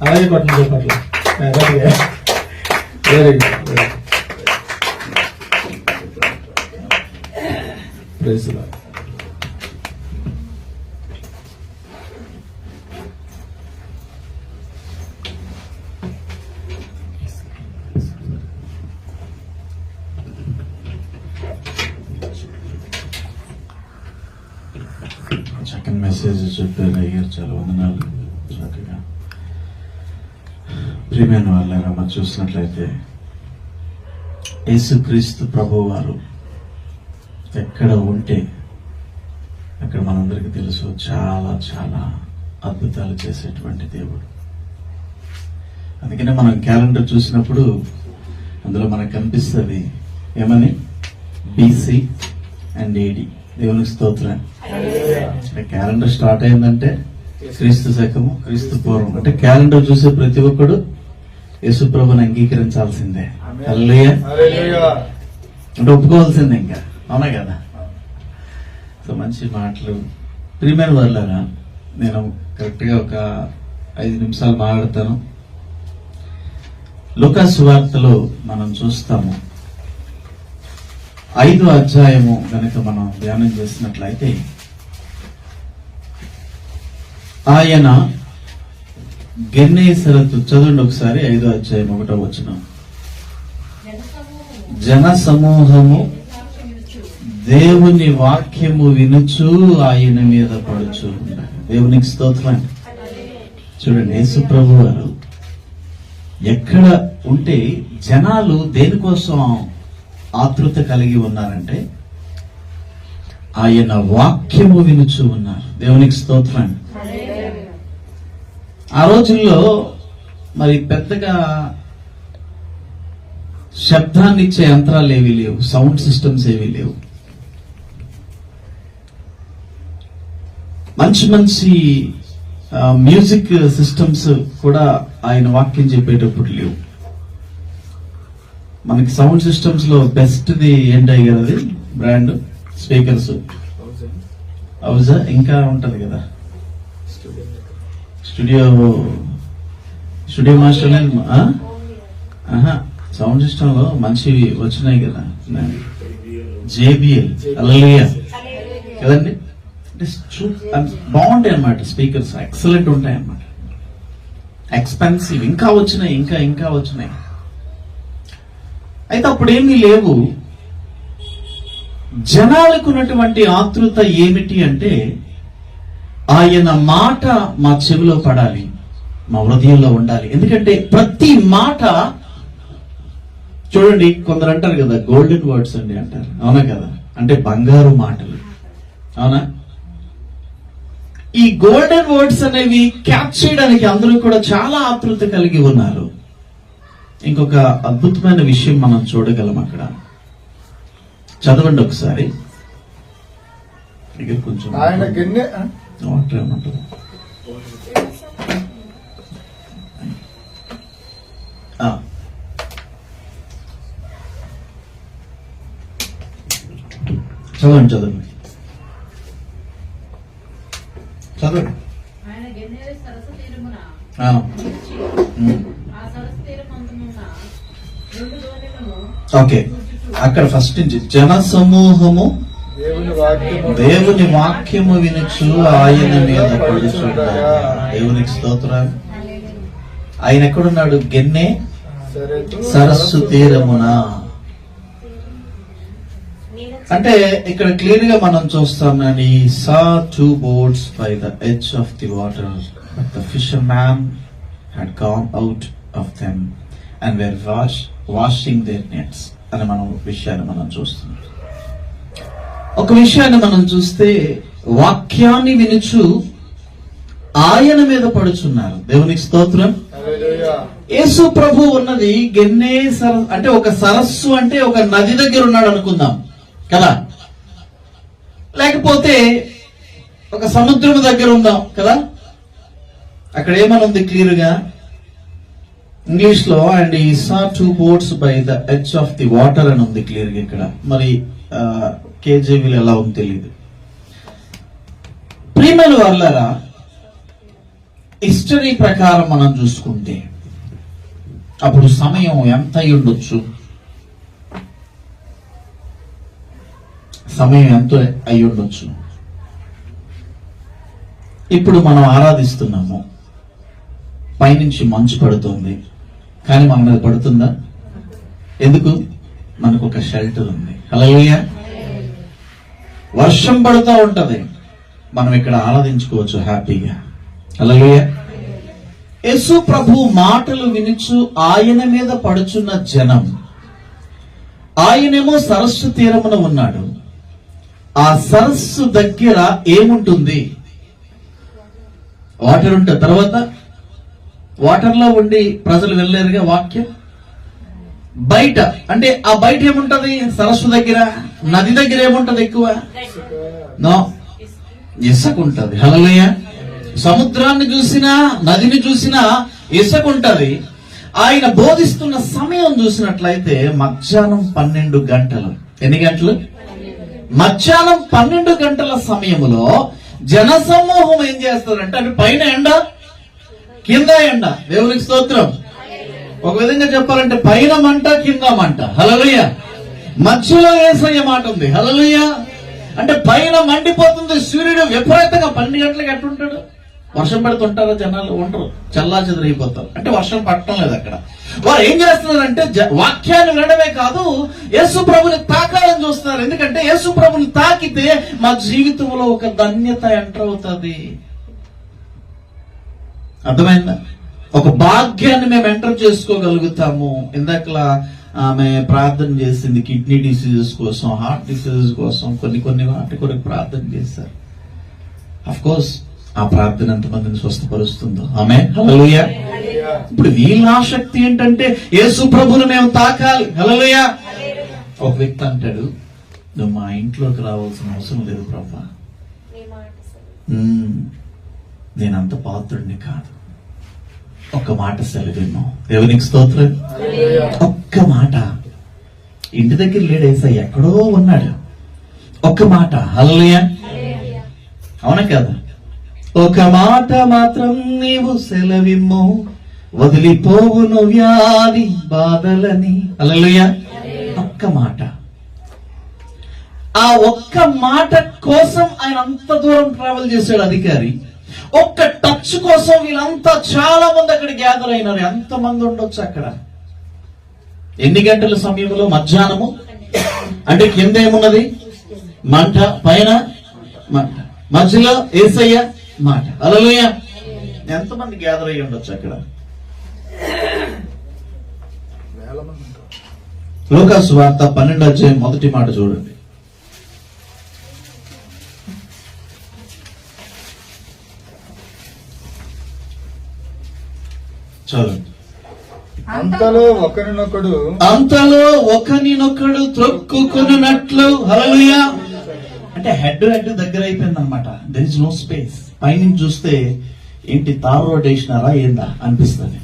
అలాగే కొట్టండి చెప్పట్లు వెరీ గుడ్ ప్రైజ్ లార్డ్. చక్కని మెసేజ్ చెప్పారు అయ్యారు చాలా వందనాలు చక్కగా ప్రియమైన వాళ్ళారా మనం చూసినట్లయితే యేసుక్రీస్తు ప్రభు వారు ఎక్కడ ఉంటే అక్కడ మనందరికీ తెలుసు చాలా చాలా అద్భుతాలు చేసేటువంటి దేవుడు. అందుకనే మనం క్యాలెండర్ చూసినప్పుడు అందులో మనకు కనిపిస్తుంది ఏమని? బీసీ అండ్ ఏడి దేవునికి స్తోత్రం. క్యాలెండర్ స్టార్ట్ అయిందంటే క్రీస్తు శకము క్రీస్తు పూర్వం. అంటే క్యాలెండర్ చూసే ప్రతి ఒక్కడు యేసుప్రభుని అంగీకరించాల్సిందే. అంటే ఒప్పుకోవాల్సిందే ఇంకా. అవునా కదా? సో మంచి మాటలు. ప్రియమైన వాళ్ళరా నేను కరెక్ట్గా ఒక ఐదు నిమిషాలు మాట్లాడతాను. లుకాసు వార్తలో మనం చూస్తాము. ఐదు అధ్యాయము గనక మనం ధ్యానం చేసినట్లయితే ఆయన గెన్నేసరతు చదవండి ఒకసారి ఐదో అధ్యాయం ఒకటో వచ్చిన జన సమూహము దేవుని వాక్యము వినుచు ఆయన మీద పడుచు దేవునికి స్తోత్రం. చూడండి యేసు ప్రభు వారు ఎక్కడ ఉంటే జనాలు దేనికోసం ఆతృత కలిగి ఉన్నారంటే ఆయన వాక్యము వినుచు ఉన్నారు. దేవునికి స్తోత్రం. ఆ రోజుల్లో మరి పెద్దగా శబ్దాన్ని ఇచ్చే యంత్రాలు ఏవి లేవు. సౌండ్ సిస్టమ్స్ ఏవి లేవు. మంచి మంచి మ్యూజిక్ సిస్టమ్స్ కూడా ఆయన వాక్యం చెప్పేటప్పుడు లేవు. మనకి సౌండ్ సిస్టమ్స్లో బెస్ట్ది ది కదా అది బ్రాండ్? స్పీకర్స్? అవుజా ఇంకా ఉంటది కదా. స్టూడియో స్టూడియో మాస్టర్ ఆహా సౌండ్ సిస్టమ్లో మంచివి వచ్చినాయి కదా. జేబిఎల్ అలలియా కదండి? చూ- బాగుంటాయి అన్నమాట స్పీకర్స్. ఎక్సలెంట్ ఉంటాయి అనమాట ఎక్స్పెన్సివ్ ఇంకా వచ్చినాయి ఇంకా ఇంకా వచ్చినాయి. అయితే అప్పుడు ఏమీ లేవు. జనాలకు ఉన్నటువంటి ఆతృత ఏమిటి అంటే ఆయన మాట మా చెవిలో పడాలి మా హృదయంలో ఉండాలి. ఎందుకంటే ప్రతి మాట చూడండి కొందరు అంటారు కదా గోల్డెన్ వర్డ్స్ అండి అంటారు. అవునా కదా? అంటే బంగారు మాటలు. అవునా? ఈ గోల్డెన్ వర్డ్స్ అనేవి క్యాప్ చేయడానికి అందరూ కూడా చాలా ఆతృత కలిగి ఉన్నారు. ఇంకొక అద్భుతమైన విషయం మనం చూడగలం అక్కడ. చదవండి ఒకసారి. కొంచెం ఆయన వాటర్ ఏమంటారు. చదవండి చదవండి. చదవండి. ఓకే. అక్కడ ఫస్ట్ నుంచి జన సమూహము దేవుని వాక్యము దేవుని వినుచు ఆయన మీద పడుచున్నాడు దేవునికి స్తోత్రం ఆయన ఎక్కడున్నాడు? గెన్నె సరస్సు తీరమున. అంటే ఇక్కడ క్లియర్గా మనం చూస్తాం అని saw two boats by the edge of the water. The fisherman had come out of them and were wash washing their nets అని మనం విషయాన్ని మనం చూస్తున్నాం. ఒక విషయాన్ని మనం చూస్తే వాక్యాన్ని వినుచు ఆయన మీద పడుచున్నారు. దేవునికి స్తోత్రం. యేసు ప్రభు ఉన్నది గెన్నే సర అంటే ఒక సరస్సు అంటే ఒక నది దగ్గర ఉన్నాడు అనుకుందాం. కదా? లేకపోతే ఒక సముద్రం దగ్గర ఉందాం. కదా? అక్కడ ఏమనుంది క్లియర్గా ఇంగ్లీష్లో అండ్ ఈ saw two boats by the edge of the water అని ఉంది క్లియర్గా ఇక్కడ. మరి కేజీవీలు ఎలా ఉంది తెలియదు ప్రియమైన వాళ్ళరా హిస్టరీ ప్రకారం మనం చూసుకుంటే అప్పుడు సమయం ఎంత ఉండొచ్చు? సమయం ఎంత అయి ఉండొచ్చు? ఇప్పుడు మనం ఆరాధిస్తున్నాము. పైనుంచి మంచు పడుతుంది. కానీ మన మీద పడుతుందా? ఎందుకు? మనకు ఒక షెల్టర్ ఉంది. అలా వర్షం పడుతూ ఉంటుంది. మనం ఇక్కడ ఆరాధించుకోవచ్చు హ్యాపీగా. అలాగే యశు ప్రభు మాటలు వినుచు ఆయన మీద పడుచున్న జనం. ఆయనేమో సరస్సు తీరమున ఉన్నాడు. ఆ సరస్సు దగ్గర ఏముంటుంది? వాటర్ ఉంటుంది తర్వాత వాటర్లో ఉండి ప్రజలు వెళ్ళలేరుగా వాక్యం? బయట. అంటే ఆ బయట ఏముంటది? సరస్సు దగ్గర? నది దగ్గర ఏముంటది ఎక్కువ? నో. ఇసుక ఉంటది హలలయ్య సముద్రాన్ని చూసినా నదిని చూసినా ఇసుక ఉంటది ఆయన బోధిస్తున్న సమయం చూసినట్లయితే మధ్యాహ్నం పన్నెండు గంటలు. ఎన్ని గంటలు? మధ్యాహ్నం పన్నెండు గంటల సమయములో జనసమూహం ఏం చేస్తారంటే అటు పైన ఎండ కింద ఎండ. దేవునికి స్తోత్రం. ఒక విధంగా చెప్పాలంటే పైన మంట కింద మంట. హలలుయ మధ్యలో ఏసయ్య మాట ఉంది. హలలుయ అంటే పైన మండిపోతుంది సూర్యుడు విపరీతంగా. పన్నెండు గంటలకు ఎట్టుంటాడు వర్షం పెడుతుంటారా జనాలు? ఉండరు. చల్లా చెదరైపోతారు అంటే వర్షం పట్టడం లేదు అక్కడ. వారు ఏం చేస్తున్నారంటే జ- వాక్యాన్ని వినడమే కాదు యేసు ప్రభుని తాకాలని చూస్తున్నారు. ఎందుకంటే యేసు ప్రభుని తాకితే మా జీవితంలో ఒక ధన్యత ఎంటర్ అవుతుంది. అర్థమైందా? ఒక భాగ్యాన్ని మేము ఎంటర్ చేసుకోగలుగుతాము. ఇందాకలా ఆమె ప్రార్థన చేసింది కిడ్నీ డిసీజెస్ కోసం హార్ట్ డిసీజెస్ కోసం కొన్ని కొన్ని వాటి కొరకు ప్రార్థన చేశారు. అఫ్ కోర్స్ ఆ ప్రార్థన ఎంతమందిని స్వస్థపరుస్తుందో. ఆమె హల్లెలూయా ఇప్పుడు వీళ్ళ ఆసక్తి ఏంటంటే యేసు ప్రభుని మేము తాకాలి. హల్లెలూయా ఒక వ్యక్తి అంటాడు నువ్వు మా ఇంట్లోకి రావాల్సిన అవసరం లేదు ప్రభా. నేనంత పాత్రుడిని కాదు. ఒక్క మాట సెలవిమ్మా దేవునికి స్తోత్రం. ఒక్క మాట. ఇంటి దగ్గర లేడేసా ఎక్కడో ఉన్నాడు. ఒక్క మాట. హల్లయ్య అవునా కదా? ఒక మాట మాత్రం నీవు సెలవిమ్ము. వదిలిపోవును వ్యాధి బాధలని. హల్లెలూయా. ఒక్క మాట. ఆ ఒక్క మాట కోసం ఆయన అంత దూరం ట్రావెల్ చేశాడు అధికారి. ఒక్క టచ్ కోసం వీళ్ళంతా చాలా మంది అక్కడ గ్యాదర్ అయినారు. ఎంత మంది ఉండొచ్చు అక్కడ? ఎన్ని గంటల సమయంలో? మధ్యాహ్నము? అంటే కింద ఏమున్నది? మంట. పైన? మంట. మధ్యలో ఏసయ్య మాట. అలలోయ ఎంతమంది గ్యాదర్ అయ్యి ఉండొచ్చు అక్కడ. లోకాసు వార్త పన్నెండు అధ్యాయం మొదటి మాట చూడండి. చదువు అంతలో ఒకరినొకడు అంతలో ఒకనినొకడు త్రొక్కుకొనున్నట్లు హల్లెలూయా. అంటే హెడ్ హెడ్ దగ్గర అయిపోయింది అనమాట దర్ ఇస్ నో స్పేస్ పైనుంచి చూస్తే ఏంటి తార్ రోడ్ వేసినారా ఏందా అనిపిస్తుంది.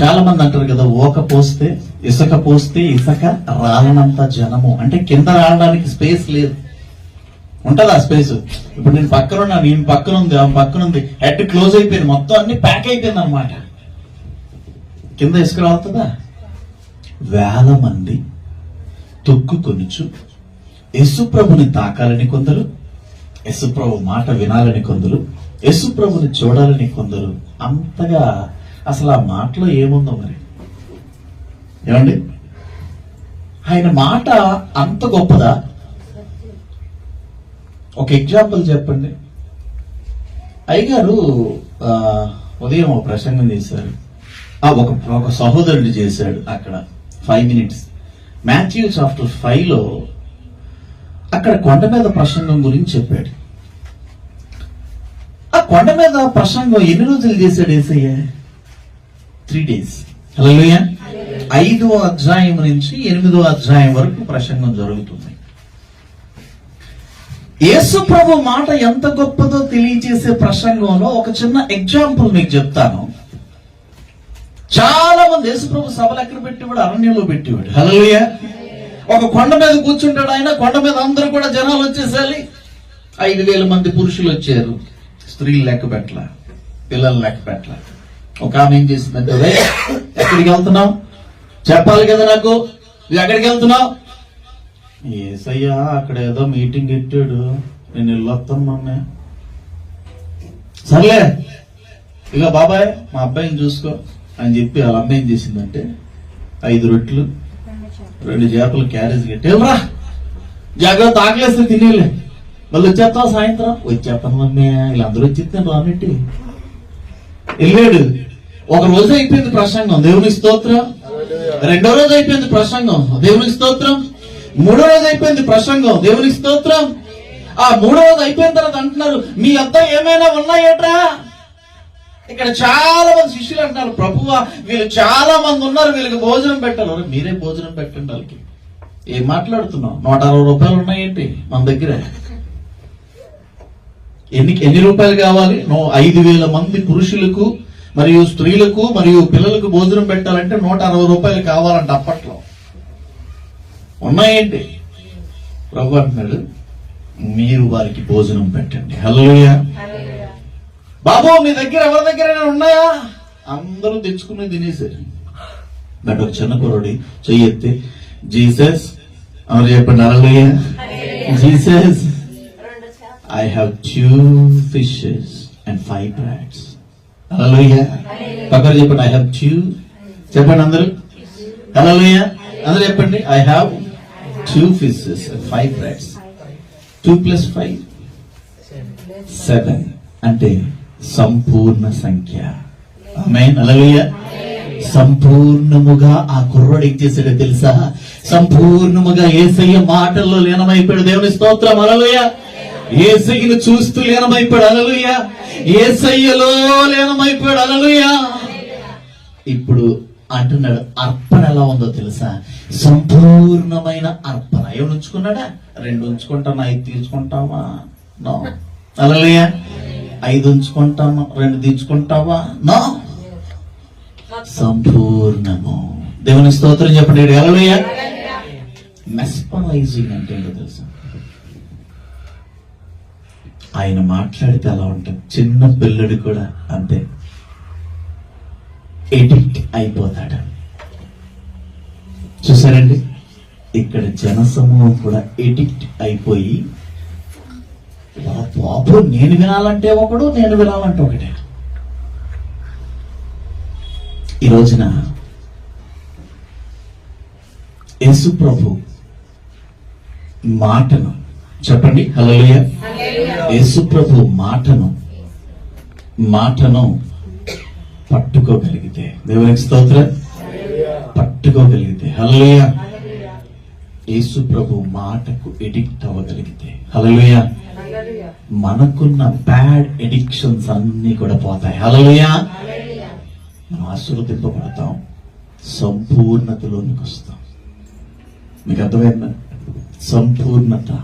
చాలా మంది అంటారు కదా ఓక పోస్తే ఇసుక పోస్తే ఇసుక రాలనంత జనము. అంటే కింద రావడానికి స్పేస్ లేదు. ఉంటదా స్పేస్? ఇప్పుడు నేను పక్కన ఉన్నా నేను పక్కన ఉంది ఆమె పక్కన ఉంది హెడ్ క్లోజ్ అయిపోయింది. మొత్తం అన్ని ప్యాక్ అయిపోయింది అనమాట కింద ఇసుక రావుతుందా వేల మంది తొక్కుకొనుచు యశుప్రభుని తాకాలని కొందరు యశుప్రభు మాట వినాలని కొందరు యశుప్రభుని చూడాలని కొందరు. అంతగా అసలు ఆ మాటలో ఏముందో మరి? ఏమండి? ఆయన మాట అంత గొప్పదా? ఒక ఎగ్జాంపుల్ చెప్పండి. అయ్యగారు ఉదయం ఒక ప్రసంగం చేశారు. ఆ, ఒక ఒక సహోదరుడు చేశాడు అక్కడ ఫైవ్ మినిట్స్ మాథ్యూ చాప్టర్ ఫైవ్లో అక్కడ కొండ మీద ప్రసంగం గురించి చెప్పాడు. ఆ కొండ మీద ప్రసంగం ఎన్ని రోజులు చేశాడు ఏసయ్య? త్రీ డేస్ హల్లెలూయా ఐదో అధ్యాయం నుంచి ఎనిమిదో అధ్యాయం వరకు ప్రసంగం జరుగుతుంది. యేసు ప్రభు మాట ఎంత గొప్పదో తెలియజేసే ప్రసంగంలో ఒక చిన్న ఎగ్జాంపుల్ మీకు చెప్తాను. చాలా మంది యేసుప్రభు సభలు ఎక్కడ పెట్టేవాడు? అరణ్యంలో పెట్టేవాడు. హల్లెలూయా. ఒక కొండ మీద కూర్చుంటాడు ఆయన. కొండ మీద అందరూ కూడా జనాలు వచ్చేసాలి ఐదు వేల మంది పురుషులు వచ్చారు. స్త్రీలు లెక్క పెట్టల. పిల్లలు లెక్క పెట్టల. ఒక ఆమె ఏం చేసిందంటే ఎక్కడికి వెళ్తున్నావు? చెప్పాలి కదా నాకు. ఎక్కడికి వెళ్తున్నావు? ఏసయ్యా అక్కడ ఏదో మీటింగ్ పెట్టాడు. నేను వెళ్ళొస్తాను మమ్మే. సర్లే ఇక బాబాయ్ మా అబ్బాయిని చూసుకో అని చెప్పి వాళ్ళ అమ్మాయి ఏం చేసిందంటే ఐదు రొట్లు రెండు చేపలు క్యారేజ్ కట్టేవరా జాగ్రత్త ఆకలేస్తే తినేలే. మళ్ళీ వచ్చేస్తావు సాయంత్రం? వచ్చేస్తాను మమ్మీ. వీళ్ళందరూ వచ్చింది రానట్టి. వెళ్ళాడు. ఒక రోజు అయిపోయింది ప్రసంగం. దేవుని స్తోత్రం. రెండో రోజు అయిపోయింది ప్రసంగం. దేవుని స్తోత్రం. మూడో రోజు అయిపోయింది ప్రసంగం. దేవునికి స్తోత్రం. ఆ మూడవది అయిపోయిన తర్వాత అంటున్నారు మీ అత్త ఏమైనా ఉన్నాయేట్రా? ఇక్కడ చాలా మంది శిష్యులు అంటున్నారు ప్రభువ వీళ్ళు చాలా మంది ఉన్నారు వీళ్ళకి భోజనం పెట్టాలి. మీరే భోజనం పెట్టండి వాళ్ళకి. ఏం మాట్లాడుతున్నావు? నూట అరవై రూపాయలు ఉన్నాయేంటి మన దగ్గర? ఎన్ని ఎన్ని రూపాయలు కావాలి? ఐదు వేల మంది పురుషులకు మరియు స్త్రీలకు మరియు పిల్లలకు భోజనం పెట్టాలంటే నూట అరవై రూపాయలు కావాలంట అప్పట్లో. ఉన్నాయేంటి ప్రభు అంటున్నాడు మీరు వారికి భోజనం పెట్టండి. హల్లెలూయా. బాబు మీ దగ్గర ఎవరి దగ్గర ఉన్నాయా? అందరూ తెచ్చుకుని తినేసారు దాంట్లో ఒక చిన్న కుర్రోడి చెయ్యి ఎత్తి జీసస్ ఎవరు చెప్పండి? Hallelujah Jesus I have two fishes and five breads hallelujah పక్కన చెప్పండి ఐ హ్యావ్ టూ చెప్పండి అందరూ. అలలుయ అందరూ చెప్పండి I have two fishes five breads two plus five seven అంటే సంపూర్ణ సంఖ్య. ఆమెన్ అలలుయ సంపూర్ణముగా ఆ కుర్రోడు ఏం చేశాడో తెలుసా? సంపూర్ణముగా ఏసయ్య మాటల్లో లీనమైపోయాడు. దేవుని స్తోత్రం. అలలుయ ఏసయ్యను చూస్తూ లీనమైపోయాడు. అలలుయ ఏసయ్యలో లీనమైపోయాడు. అలలుయ ఇప్పుడు అంటున్నాడు అర్పణ ఎలా ఉందో తెలుసా? సంపూర్ణమైన అర్పణ. ఏమి ఉంచుకున్నాడా? రెండు ఉంచుకుంటాను ఐదు తీసుకుంటావా నో. అలలుయ ఐదు ఉంచుకుంటాను రెండు తీర్చుకుంటావా? నో. సంపూర్ణము. దేవుని స్తోత్రం చెప్పండి అలలుయ మెస్పరైజింగ్ అంటే ఏంటో తెలుసా? ఆయన మాట్లాడితే అలా ఉంటుంది. చిన్న పిల్లడు కూడా అంతే. ఎడిక్ట్ అయిపోతాడు. చూసారండి? ఇక్కడ జనసమూహం కూడా ఎడిక్ట్ అయిపోయి "వా బాబు నేను వినాలంటే ఒకడు నేను వినాలంటే ఒకటే. ఈ రోజున యేసు ప్రభు మాటను చెప్పండి హల్లెలూయ. యేసు ప్రభు మాటను మాటను పట్టుకోగలిగితే. దేవునికి స్తోత్రం. పట్టుకోగలిగితే. హలోయ యేసు ప్రభు మాటకు ఎడిక్ట్ అవ్వగలిగితే. హలోయ మనకున్న బ్యాడ్ ఎడిక్షన్స్ అన్ని కూడా పోతాయి. హలోయ మనం ఆశీర్వదింపబడతాం. సంపూర్ణతలోనికి వస్తాం. మీకు అర్థమైందా? సంపూర్ణత.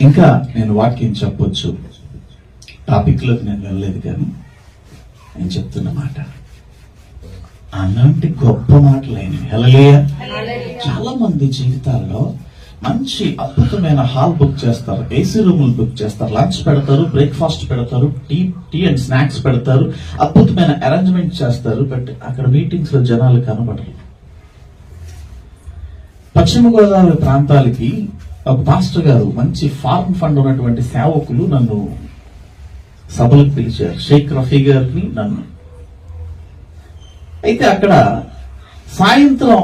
ఇంకా నేను వాక్యం చెప్పొచ్చు. టాపిక్లోకి నేను వెళ్ళలేదు కానీ నేను చెప్తున్న మాట. అలాంటి గొప్ప మాటలైనవి. హల్లెలూయ చాలా మంది జీవితాల్లో మంచి అద్భుతమైన హాల్ బుక్ చేస్తారు ఏసీ రూములు బుక్ చేస్తారు లంచ్ పెడతారు బ్రేక్ఫాస్ట్ పెడతారు టీ టీ అండ్ స్నాక్స్ పెడతారు అద్భుతమైన అరేంజ్మెంట్ చేస్తారు బట్ అక్కడ మీటింగ్స్లో జనాలు కనబడరు. పశ్చిమ గోదావరి ప్రాంతాలకి ఒక పాస్టర్ గారు మంచి ఫార్మ్ ఫండ్ ఉన్నటువంటి సేవకులు నన్ను సభలకు పిలిచారు. షేక్ రఫీ గారిని నన్ను. అయితే అక్కడ సాయంత్రం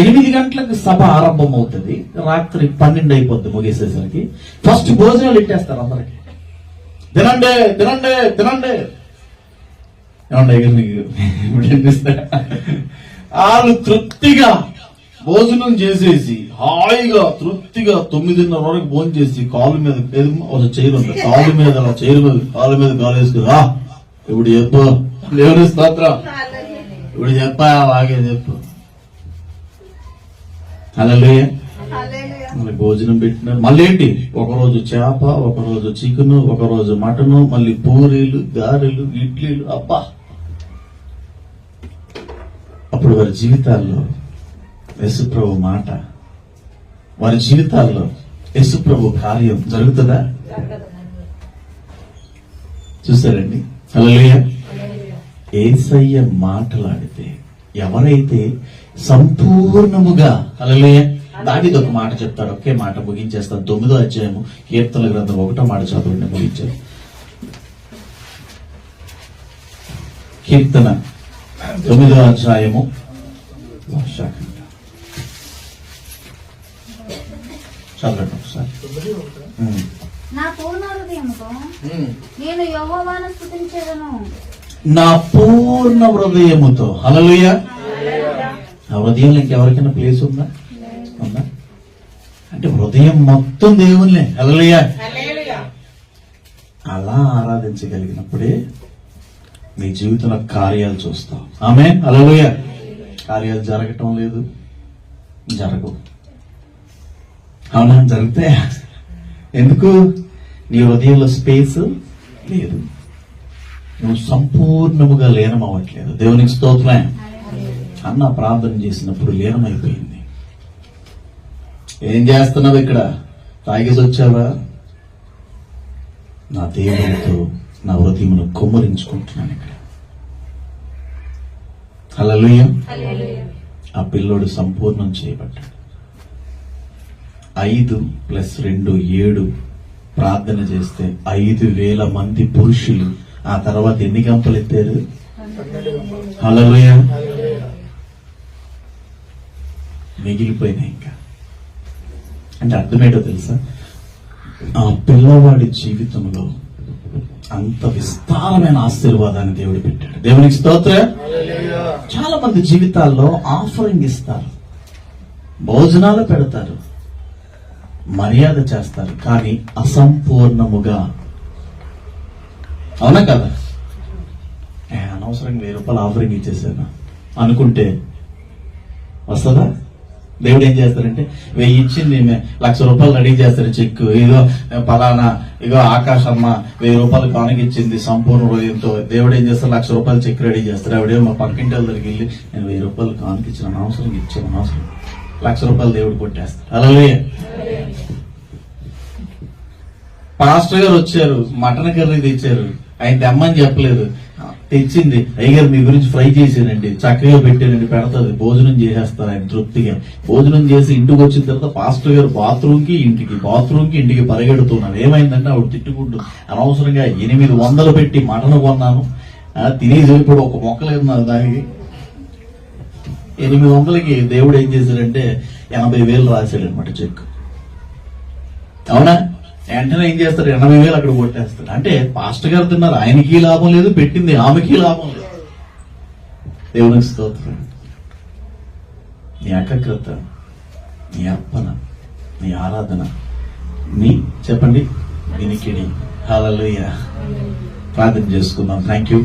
ఎనిమిది గంటలకు సభ ఆరంభం అవుతుంది రాత్రి పన్నెండు అయిపోద్ది ముగిసేసరికి. ఫస్ట్ భోజనాలు ఇట్టేస్తారు అందరికి. తినండి తినండి తినండి. ఏమండి ఎగిరి నీకు వాళ్ళు తృప్తిగా భోజనం చేసేసి హాయిగా తృప్తిగా తొమ్మిదిన్నర వరకు భోజనం చేసి కాలు మీద? ఒక చైర్ ఉంది. కాలు మీద అలా చైర్ మీద కాలు మీద కాలు వేసుకుని రా. ఇప్పుడు చెప్పు. దేవుని స్తోత్రం. ఇప్పుడు చెప్పా వాగే చెప్పు. అలా మనకి భోజనం పెట్టినారు. మళ్ళీ ఏంటి? ఒకరోజు చేప ఒకరోజు చికెన్ ఒకరోజు మటన్ మళ్ళీ పూరీలు గారెలు ఇడ్లీలు. అబ్బా! అప్పుడు వారి జీవితాల్లో యశుప్రభు మాట. వారి జీవితాల్లో యశుప్రభు కార్యం జరుగుతుందా? చూసారండి? హల్లెలూయా. ఏసయ్య మాటలాడితే ఎవరైతే సంపూర్ణముగా అలలేయ దావిది ఒక మాట చెప్తాడు. ఒకే మాట ముగించేస్తాను. తొమ్మిదో అధ్యాయము కీర్తన గ్రంథం ఒకటో మాట చదవండి ముగించారు కీర్తన తొమ్మిదో అధ్యాయము. శాఖ. నా పూర్ణ హృదయంతో నేను యెహోవాను స్తుతించేదను. నా పూర్ణ హృదయముతో. హల్లెలూయా. ఆ హృదయంలో ఇంకెవరికైనా ప్లేస్ ఉందా? ఉందా? అంటే హృదయం మొత్తం దేవునిలే హల్లెలూయా. అలా ఆరాధించగలిగినప్పుడే మీ జీవితంలో కార్యాలు చూస్తాం. ఆమె హల్లెలూయా. కార్యాలు జరగటం లేదు జరగవు. అవునా? జరిగితే ఎందుకు? నీ హృదయంలో స్పేస్ లేదు. నువ్వు సంపూర్ణముగా లీనమవ్వట్లేదు. దేవునికి స్తోత్రం అన్న ప్రార్థన చేసినప్పుడు లీనమైపోయింది. ఏం చేస్తున్నావు ఇక్కడ? తాగేసి వచ్చావా? నా దేవునితో నా హృదయమును కుమ్మరించుకుంటున్నాను ఇక్కడ. హల్లెలూయ. ఆ పిల్లోడు సంపూర్ణం చేయబడ్డాడు. ఐదు ప్లస్ రెండు ఏడు. ప్రార్థన చేస్తే ఐదు వేల మంది పురుషులు. ఆ తర్వాత ఎన్ని గంపలు ఎత్తారు? హల్లెలూయ. మిగిలిపోయినాయి ఇంకా. అంటే అర్థమేటో తెలుసా? ఆ పిల్లవాడి జీవితంలో అంత విస్తారమైన ఆశీర్వాదాన్ని దేవుడు పెట్టాడు. దేవునికి స్తోత్ర. చాలా మంది జీవితాల్లో ఆఫరింగ్ ఇస్తారు. భోజనాలు పెడతారు. మర్యాద చేస్తారు కానీ అసంపూర్ణముగా. అవునా కదా? అనవసరంగా వెయ్యి రూపాయలు ఆఫరింగ్ ఇచ్చేసాను? అనుకుంటే వస్తుందా? దేవుడు ఏం చేస్తారంటే వెయ్యి ఇచ్చింది లక్ష రూపాయలు రెడీ చేస్తారు చెక్ ఇదో పలానా ఇగో ఆకాశమ్మ వెయ్యి రూపాయలు కానుక ఇచ్చింది సంపూర్ణ హృదయంతో. దేవుడు ఏం చేస్తారు లక్ష రూపాయలు చెక్ రెడీ చేస్తారు ఆవిడే మా పక్కింటి వాళ్ళ దగ్గరికి వెళ్ళి నేను వెయ్యి రూపాయలు కానుక అనవసరం అవసరం ఇచ్చాను అవసరం లక్ష రూపాయలు దేవుడు కొట్టేస్తారు అలాగే పాస్టర్ గారు వచ్చారు మటన్ కర్రీ తెచ్చారు ఆయన తెమ్మని చెప్పలేదు. తెచ్చింది అయ్యగారు మీ గురించి ఫ్రై చేసానండి చక్కగా పెట్టానండి పెడతాది భోజనం చేసేస్తారు ఆయన తృప్తిగా. భోజనం చేసి ఇంటికి వచ్చిన తర్వాత పాస్టర్ గారు బాత్రూమ్కి ఇంటికి బాత్రూమ్కి ఇంటికి పరిగెడుతున్నారు. ఏమైందంటే ఆవిడ తిట్టుకుంటూ అనవసరంగా ఎనిమిది వందలు పెట్టి మటన్ కొన్నాను. తినేసి ఇప్పుడు ఒక మొక్కలేదు నాకు దానికి ఎనిమిది వందలకి దేవుడు ఏం చేశాడంటే ఎనభై వేలు రాశాడు అనమాట చెక్. అవునా? వెంటనే ఏం చేస్తారు? ఎనభై వేలు అక్కడ కొట్టేస్తారు. అంటే పాస్టర్ గారు తిన్నారు. ఆయనకి లాభం లేదు పెట్టింది ఆమెకి లాభం లేదు. దేవునికి స్తోత్రం. నీ ఏకాగ్రత నీ అర్పణ నీ ఆరాధన నీ చెప్పండి వినికిడి. హాలలోయ ప్రార్థన చేసుకుందాం. Thank you